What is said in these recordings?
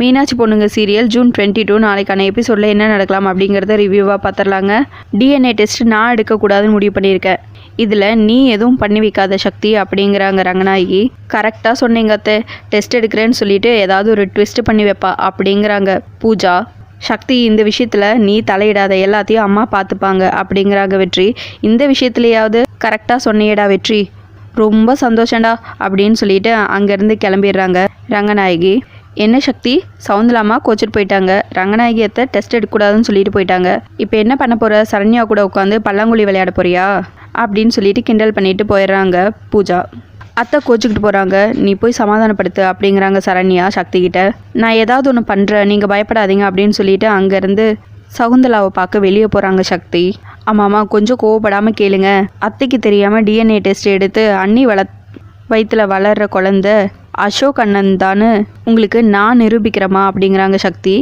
மீனாட்சி பொண்ணுங்க serial June twenty two நாளைக்கான எபிசோடில் என்ன நடக்கலாம் அப்படிங்கிறத ரிவ்யூவாக பார்த்துடலாங்க டிஎன்ஏ டெஸ்ட் நான் எடுக்கக்கூடாதுன்னு முடிவு பண்ணியிருக்கேன். இதில் நீ எதுவும் பண்ணி வைக்காத சக்தி அப்படிங்கிறாங்க ரங்கநாயகி. கரெக்டாக சொன்னீங்க அத்தை. டெஸ்ட் எடுக்கிறேன்னு சொல்லிட்டு ஏதாவது ஒரு ட்விஸ்ட் பண்ணி வைப்பா அப்படிங்கிறாங்க. பூஜா சக்தி இந்த விஷயத்தில் நீ தலையிடாத எல்லாத்தையும் அம்மா பார்த்துப்பாங்க அப்படிங்கிறாங்க வெற்றி. இந்த விஷயத்துலையாவது கரெக்டாக சொன்னியடா வெற்றி. ரொம்ப சந்தோஷம்டா அப்படின்னு சொல்லிட்டு அங்கேருந்து கிளம்பிடுறாங்க ரங்கநாயகி. என்ன சக்தி? சவுந்தலாமா கோச்சிட்டு போயிட்டாங்க. ரங்கநாயகியத்தை டெஸ்ட் எடுக்கக்கூடாதுன்னு சொல்லிட்டு போயிட்டாங்க. இப்போ என்ன பண்ண போகிற சரண்யா கூட உட்காந்து பல்லாங்குழி விளையாட போறியா? அப்படின்னு சொல்லிட்டு கிண்டல் பண்ணிட்டு போயிடுறாங்க பூஜா. அத்தை கோச்சிக்கிட்டு போகிறாங்க நீ போய் சமாதானப்படுத்து அப்படிங்கிறாங்க சரண்யா சக்தி கிட்ட நான் ஏதாவது ஒன்று பண்ணுறேன் நீங்கள் பயப்படாதீங்க அப்படின்னு சொல்லிட்டு அங்கேருந்து சகுந்தலாவை பார்க்க வெளியே போகிறாங்க சக்தி. ஆமாம்மா கொஞ்சம் கோவப்படாமல் கேளுங்க. அத்தைக்கு தெரியாமல் டிஎன்ஏ டெஸ்ட் எடுத்து அண்ணி வள வயிற்றுல வளர்கிற குழந்த அசோக் அண்ணன் தான்னு உங்களுக்கு நான் நிரூபிக்கிறமா அப்படிங்கிறாங்க சக்தி.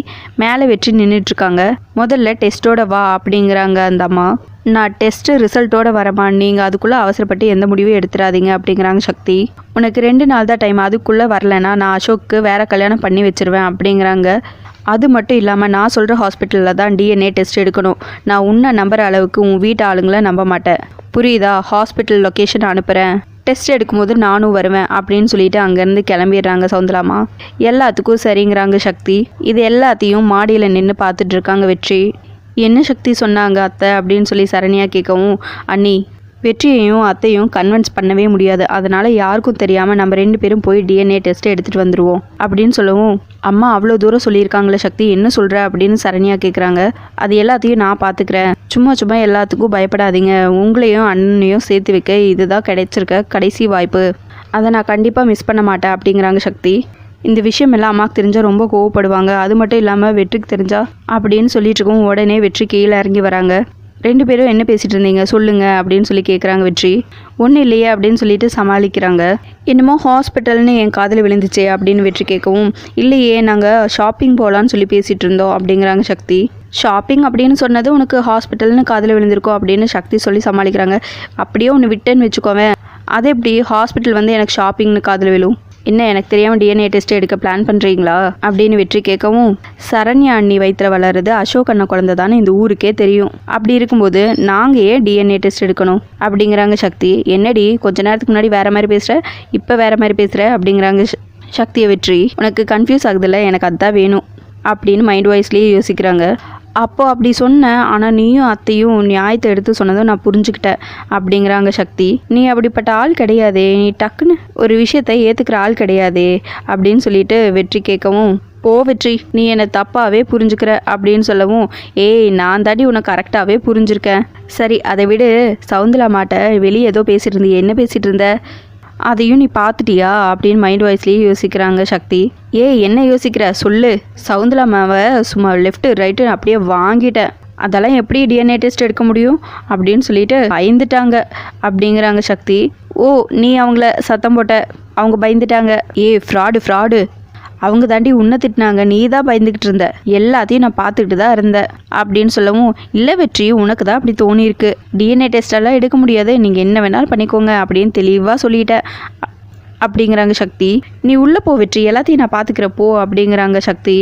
மேலே வெற்றி நின்றுட்டுருக்காங்க முதல்ல டெஸ்ட்டோட வா அப்படிங்கிறாங்க அந்த அம்மா. நான் டெஸ்ட்டு ரிசல்ட்டோட வரமா நீங்கள் அதுக்குள்ளே அவசரப்பட்டு எந்த முடிவும் எடுத்துடாதீங்க அப்படிங்கிறாங்க சக்தி. உனக்கு ரெண்டு நாள் தான் டைம் அதுக்குள்ளே வரலனா நான் அசோக்கு வேறு கல்யாணம் பண்ணி வச்சுருவேன் அப்படிங்கிறாங்க. அது மட்டும் இல்லாமல் நான் சொல்கிற ஹாஸ்பிட்டலில் தான் டிஎன்ஏ டெஸ்ட் எடுக்கணும். நான் உன்னை நம்புற அளவுக்கு உன் வீட்டு ஆளுங்களை நம்ப மாட்டேன். புரியுதா? ஹாஸ்பிட்டல் லொக்கேஷன் அனுப்புகிறேன் டெஸ்ட் எடுக்கும்போது நானும் வருவேன் அப்படின்னு சொல்லிட்டு அங்கேருந்து கிளம்பிடுறாங்க சவுந்தலாமா எல்லாத்துக்கும் சரிங்கிறாங்க சக்தி. இது எல்லாத்தையும் மாடியில் நின்று பார்த்துட்ருக்காங்க வெற்றி. என்ன சக்தி சொன்னாங்க அத்தை அப்படின்னு சொல்லி சரண்யா கேட்கவும் அண்ணி வெற்றியையும் அத்தையும் கன்வின்ஸ் பண்ணவே முடியாது. அதனால யாருக்கும் தெரியாமல் நம்ம ரெண்டு பேரும் போய் டிஎன்ஏ டெஸ்ட் எடுத்துகிட்டு வந்துடுவோம் அப்படின்னு சொல்லவும் அம்மா அவ்வளோ தூரம் சொல்லியிருக்காங்களே சக்தி என்ன சொல்கிற அப்படின்னு சரண்யா கேட்குறாங்க அது எல்லாத்தையும் நான் பார்த்துக்கிறேன் சும்மா சும்மா எல்லாத்துக்கும் பயப்படாதீங்க. உங்களையும் அண்ணனையும் சேர்த்து வைக்க இதுதான் கிடைச்சிருக்க கடைசி வாய்ப்பு. அதை நான் கண்டிப்பாக மிஸ் பண்ண மாட்டேன் அப்படிங்கிறாங்க சக்தி. இந்த விஷயம் எல்லாம் அம்மாவுக்கு தெரிஞ்சால் ரொம்ப கோவப்படுவாங்க. அது மட்டும் இல்லாமல் வெற்றிக்கு தெரிஞ்சா அப்படின்னு சொல்லிட்டு இருக்கோம் உடனே வெற்றி கீழே இறங்கி வராங்க. ரெண்டு பேரும் என்ன பேசிட்டு இருந்தீங்க? சொல்லுங்க அப்படின்னு சொல்லி கேட்குறாங்க வெற்றி. ஒன்றும் இல்லையே அப்படின்னு சொல்லிட்டு சமாளிக்கிறாங்க. என்னமோ ஹாஸ்பிட்டல்னு என் காதில் விழுந்துச்சே அப்படின்னு வெற்றி கேட்கவும் இல்லையே நாங்கள் ஷாப்பிங் போகலான்னு சொல்லி பேசிகிட்டு இருந்தோம் அப்படிங்கிறாங்க சக்தி. ஷாப்பிங் அப்படின்னு சொன்னது உனக்கு ஹாஸ்பிட்டல்னு காதில் விழுந்திருக்கோம் அப்படின்னு சக்தி சொல்லி சமாளிக்கிறாங்க. அப்படியே ஒன்று விட்டேன்னு வச்சுக்கோவேன். அது எப்படி? ஹாஸ்பிட்டல் வந்து எனக்கு ஷாப்பிங்னு காதில் விழும். என்ன எனக்கு தெரியாமல் டிஎன்ஏ டெஸ்ட் எடுக்க பிளான் பண்ணுறீங்களா அப்படின்னு வெற்றி கேட்கவும் சரண்யா அண்ணி வயிற்றில் வளருது அசோக் அண்ணா குழந்தை தானே இந்த ஊருக்கே தெரியும். அப்படி இருக்கும்போது நாங்கள் ஏன் டிஎன்ஏ டெஸ்ட் எடுக்கணும்? அப்படிங்கிறாங்க சக்தி. என்னடி கொஞ்ச நேரத்துக்கு முன்னாடி வேற மாதிரி பேசுகிற இப்போ வேற மாதிரி பேசுகிற அப்படிங்கிறாங்க சக்தியை வெற்றி. உனக்கு கன்ஃபியூஸ் ஆகுதுல்ல எனக்கு அதுதான் வேணும். அப்படின்னு மைண்ட் வாய்ஸ்லேயே யோசிக்கிறாங்க. அப்போ அப்படி சொன்னேன் ஆனால் நீயும் அத்தையும் நியாயத்தை எடுத்து சொன்னதும் நான் புரிஞ்சுக்கிட்டேன் அப்படிங்கிறாங்க சக்தி. நீ அப்படிப்பட்ட ஆள் கிடையாதே நீ டக்குன்னு ஒரு விஷயத்தை ஏற்றுக்கிற ஆள் கிடையாதே அப்படின்னு சொல்லிட்டு வெற்றி கேட்கவும் போ வெற்றி நீ என்னை தப்பாகவே புரிஞ்சுக்கிற அப்படின்னு சொல்லவும் ஏய் நான் தாண்டி உன்னை கரெக்டாகவே புரிஞ்சிருக்கேன். சரி அதை விடு சவுந்தலா மாட்ட வெளியே ஏதோ பேசிட்டு இருந்தியே என்ன பேசிகிட்டு இருந்த? அதையும் நீ பார்த்துட்டியா அப்படின்னு மைண்ட் வாய்ஸ்லேயே யோசிக்கிறாங்க சக்தி. ஏய் என்ன யோசிக்கிற? சொல்லு. சவுந்தலா மாவை சும்மா லெஃப்ட் ரைட்டு அப்படியே வாங்கிட்டேன். அதெல்லாம் எப்படி டிஎன்ஏ டெஸ்ட் எடுக்க முடியும்? அப்படின்னு சொல்லிட்டு பயந்துட்டாங்க அப்படிங்கிறாங்க சக்தி. ஓ நீ அவங்கள சத்தம் போட்ட. அவங்க பயந்துட்டாங்க. ஏய் ஃப்ராடு ஃப்ராடு அவங்க தாண்டி உன்னை திட்டினாங்க. நீ தான் பயந்துக்கிட்டு இருந்த. எல்லாத்தையும் நான் பார்த்துக்கிட்டு தான் இருந்தேன். அப்படின்னு சொல்லவும் இல்லை வெற்றி உனக்கு தான் அப்படி தோணியிருக்கு. டிஎன்ஏ டெஸ்டெல்லாம் எடுக்க முடியாது. நீங்கள் என்ன வேணாலும் பண்ணிக்கோங்க. அப்படின்னு தெளிவாக சொல்லிட்டேன். அப்படிங்கிறாங்க சக்தி. நீ உள்ளே போ வெற்றி. எல்லாத்தையும் நான் பார்த்துக்கிறப்போ அப்படிங்கிறாங்க சக்தி.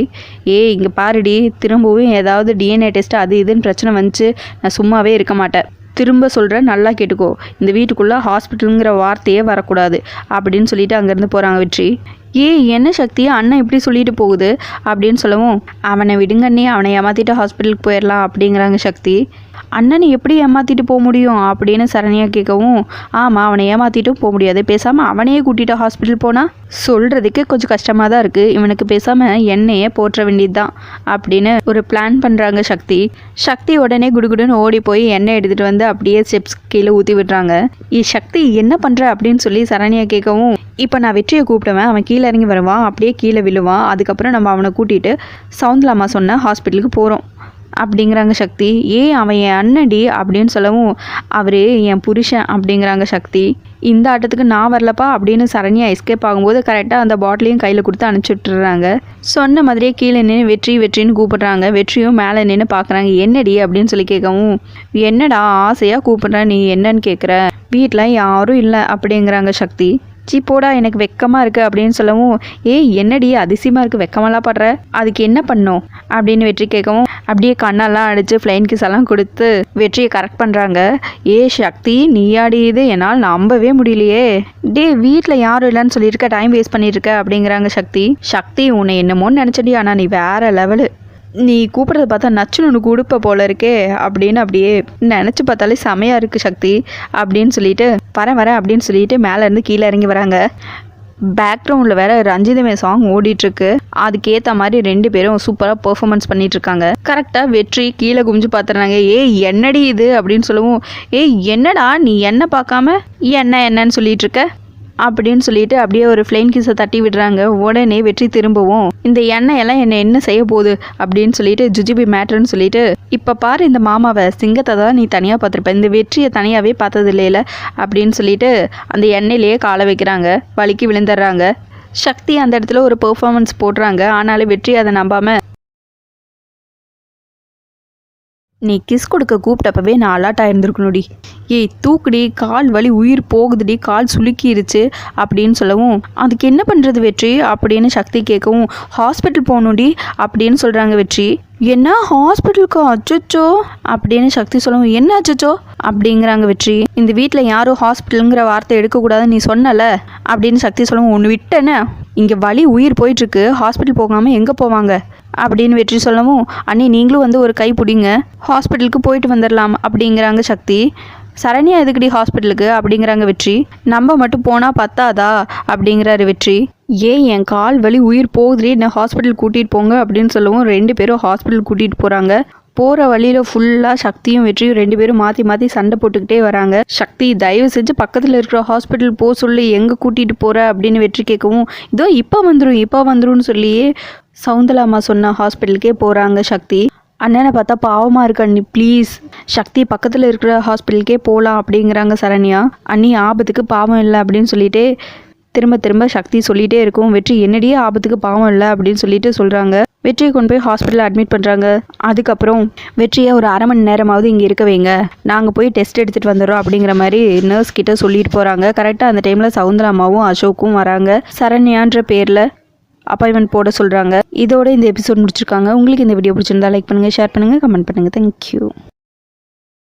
ஏய் இங்கே பாருடி. திரும்பவும் ஏதாவது டிஎன்ஏ டெஸ்ட் அது இதுன்னு பிரச்சனை வந்துச்சு. நான் சும்மாவே இருக்க மாட்டேன். திரும்ப சொல்கிறேன் நல்லா கேட்டுக்கோ. இந்த வீட்டுக்குள்ளே ஹாஸ்பிட்டலுங்கிற வார்த்தையே வரக்கூடாது. அப்படின்னு சொல்லிட்டு அங்கேருந்து போகிறாங்க வெற்றி. ஏய் என்ன சக்தி? அண்ணன் இப்படி சொல்லிட்டு போகுது அப்படின்னு சொல்லவும் அவனை விடுங்க அண்ணே அவனை ஏமாத்திட்டு ஹாஸ்பிட்டலுக்கு போயிடலாம் அப்படிங்கிறாங்க சக்தி. அண்ணனை எப்படி ஏமாத்திட்டு போக முடியும்? அப்படின்னு சரணியா கேட்கவும் ஆமாம் அவனை ஏமாத்திட்டும் போக முடியாது. பேசாமல் அவனையே கூட்டிட்டு ஹாஸ்பிட்டல் போனால் சொல்கிறதுக்கே கொஞ்சம் கஷ்டமாக தான் இருக்குது இவனுக்கு பேசாமல் என்னையே போற்ற வேண்டியது தான் அப்படின்னு ஒரு பிளான் பண்ணுறாங்க சக்தி. சக்தி உடனே குடுகுடுன்னு ஓடி போய் எண்ணெய் எடுத்துகிட்டு வந்து அப்படியே ஸ்டெப்ஸ் கீழே ஊற்றி விடுறாங்க. இ சக்தி என்ன பண்ணுற அப்படின்னு சொல்லி சரணியா கேட்கவும் இப்போ நான் வெற்றியை கூப்பிடுவேன். அவன் கீழே இறங்கி வருவான். அப்படியே கீழே விழுவான். அதுக்கப்புறம் நம்ம அவனை கூட்டிகிட்டு சவுந்தலாமா சொன்ன ஹாஸ்பிட்டலுக்கு போகிறோம் அப்படிங்கிறாங்க சக்தி. ஏன் அவன் என் அண்ணடி அப்படின்னு சொல்லவும் அவர் என் புருஷன் அப்படிங்கிறாங்க சக்தி. இந்த ஆட்டத்துக்கு நான் வரலப்பா அப்படின்னு சரண்யா எஸ்கேப் ஆகும்போது கரெக்டாக அந்த பாட்டிலையும் கையில் கொடுத்து அனுப்பிச்சி சொன்ன மாதிரியே கீழே நின்று வெற்றி வெற்றின்னு கூப்பிடுறாங்க. வெற்றியும் மேலே நின்று பார்க்குறாங்க என்னடி? அப்படின்னு சொல்லி கேட்கவும் என்னடா ஆசையாக கூப்பிட்ற? நீ என்னன்னு கேட்குற வீட்டில் யாரும் இல்லை அப்படிங்கிறாங்க சக்தி. சீ போடா எனக்கு வெக்கமாக இருக்குது அப்படின்னு சொல்லவும் ஏய் என்னடி அதிசயமாக இருக்குது வெக்கமெல்லாம் படுற? அதுக்கு என்ன பண்ணும்? அப்படின்னு வெற்றி கேட்கவும் அப்படியே கண்ணெல்லாம் அடித்து ஃப்ளைன் கிஸ் எல்லாம் கொடுத்து வெற்றியை கரெக்ட் பண்ணுறாங்க ஏ சக்தி நீயாடி இது? என்னால் நம்பவே முடியலையே. டே வீட்டில் யாரும் இல்லைன்னு சொல்லியிருக்க டைம் வேஸ்ட் பண்ணியிருக்க அப்படிங்கிறாங்க சக்தி. சக்தி உன்னை என்னமோன்னு நினச்சடி ஆனால் நீ வேற லெவலு நீ கூப்பிட்றத பார்த்தா நச்சுன்னு ஒன்று கொடுப்ப போல இருக்கே அப்படின்னு அப்படியே நினச்சி பார்த்தாலே செமையாக இருக்குது சக்தி அப்படின்னு சொல்லிட்டு வரேன் வரேன் அப்படின்னு சொல்லிட்டு மேலேருந்து கீழே இறங்கி வராங்க. பேக்ரவுண்டில் வேற ரஞ்சிதமே சாங் ஓடிட்டுருக்கு. அதுக்கேற்ற மாதிரி ரெண்டு பேரும் சூப்பராக பெர்ஃபார்மன்ஸ் பண்ணிகிட்ருக்காங்க கரெக்டாக வெற்றி கீழே குமிஞ்சு பார்த்துறாங்க ஏய் என்னடி இது? அப்படின்னு சொல்லவும் ஏய் என்னடா நீ என்ன பார்க்காம என்ன என்னன்னு சொல்லிட்டு இருக்க? அப்படின்னு சொல்லிட்டு அப்படியே ஒரு ஃப்ளைன் கிஸை தட்டி விடுறாங்க. உடனே வெற்றி திரும்பவும் இந்த எண்ணெய் எல்லாம் என்னை என்ன செய்ய போகுது? அப்படின்னு சொல்லிட்டு ஜுஜிபி மேட்ருன்னு சொல்லிட்டு இப்போ பாரு இந்த மாமாவை சிங்கத்தை தான் நீ தனியாக பார்த்துருப்ப. இந்த வெற்றியை தனியாகவே பார்த்தது இல்லையில அப்படின்னு சொல்லிட்டு அந்த எண்ணெயிலேயே காலை வைக்கிறாங்க. வலிக்கு விழுந்துடுறாங்க. சக்தி அந்த இடத்துல ஒரு பெர்ஃபார்மன்ஸ் போடுறாங்க. ஆனாலும் வெற்றி அதை நம்பாமல் நீ கிஸ் கொடுக்க கூப்பிட்டப்பவே நான் அலாட்டாக இருந்திருக்கணும்டி ஏய் தூக்குடி கால் வலி உயிர் போகுதுடி கால் சுலுக்கிருச்சு அப்படின்னு சொல்லவும் அதுக்கு என்ன பண்ணுறது வெற்றி? அப்படின்னு சக்தி கேட்கவும் ஹாஸ்பிட்டல் போகணும்டி அப்படின்னு சொல்கிறாங்க வெற்றி. என்ன ஹாஸ்பிட்டலுக்கு அச்சச்சோ. அப்படின்னு சக்தி சொல்லவும் என்ன அச்சுச்சோ? அப்படிங்கிறாங்க வெற்றி. இந்த வீட்டில் யாரும் ஹாஸ்பிட்டலுங்கிற வார்த்தை எடுக்கக்கூடாதுன்னு நீ சொன்னல? அப்படின்னு சக்தி சொல்லவும் ஒன்று விட்டேன்னு இங்கே வலி உயிர் போயிட்டுருக்கு. ஹாஸ்பிட்டல் போகாமல் எங்கே போவாங்க? அப்படின்னு வெற்றி சொல்லவும் அண்ணி நீங்களும் வந்து ஒரு கை பிடிங்க. ஹாஸ்பிட்டலுக்கு போயிட்டு வந்துடலாம் அப்படிங்கிறாங்க சக்தி. சரண்யா எதுக்குடி ஹாஸ்பிட்டலுக்கு அப்படிங்கிறாங்க வெற்றி. நம்ம மட்டும் போனால் பத்தாதா? அப்படிங்கிறாரு வெற்றி. ஏன் என் கால் வலி உயிர் போகுதுலே என்ன ஹாஸ்பிட்டல் கூட்டிகிட்டு போங்க அப்படின்னு சொல்லவும் ரெண்டு பேரும் ஹாஸ்பிட்டல் கூட்டிகிட்டு போகிறாங்க போகிற வழியில் ஃபுல்லாக சக்தியும் வெற்றியும் ரெண்டு பேரும் மாற்றி மாற்றி சண்டை போட்டுக்கிட்டே வராங்க. சக்தி தயவு செஞ்சு பக்கத்தில் இருக்கிற ஹாஸ்பிட்டல் போக சொல்லி எங்கே கூட்டிகிட்டு போகிற அப்படின்னு வெற்றி கேட்கவும் இதோ இப்போ வந்துடும் இப்போ வந்துடும் சொல்லியே சவுந்தலாமா சொன்ன ஹாஸ்பிட்டலுக்கே போகிறாங்க சக்தி. அண்ணனை பார்த்தா பாவமாக இருக்கு அண்ணி. ப்ளீஸ் சக்தி பக்கத்தில் இருக்கிற ஹாஸ்பிட்டலுக்கே போகலாம் அப்படிங்கிறாங்க சரண்யா. அண்ணி ஆபத்துக்கு பாவம் இல்லை அப்படின்னு சொல்லிட்டு திரும்ப திரும்ப சக்தி சொல்லிகிட்டே இருக்கும். வெற்றி என்னடியே ஆபத்துக்கு பாவம் இல்லை அப்படின்னு சொல்லிட்டு சொல்கிறாங்க வெற்றியை கொண்டு போய் ஹாஸ்பிட்டலில் அட்மிட் பண்ணுறாங்க அதுக்கப்புறம் வெற்றியை ஒரு அரை மணி நேரமாவது இங்கே இருக்க வைங்க. நாங்கள் போய் டெஸ்ட் எடுத்துகிட்டு வந்துடுறோம் அப்படிங்கிற மாதிரி நர்ஸ் கிட்ட சொல்லிட்டு போகிறாங்க கரெக்டாக அந்த டைமில் சவுந்தராமாவும் அசோக்கும் வராங்க. சரண்யான்ற பேரில் அப்பாயின்மெண்ட் போட சொல்கிறாங்க இதோட இந்த எபிசோட் முடிச்சிருக்காங்க. உங்களுக்கு இந்த வீடியோ பிடிச்சிருந்தா லைக் பண்ணுங்கள் ஷேர் பண்ணுங்கள் கமெண்ட் பண்ணுங்கள் தேங்க்யூ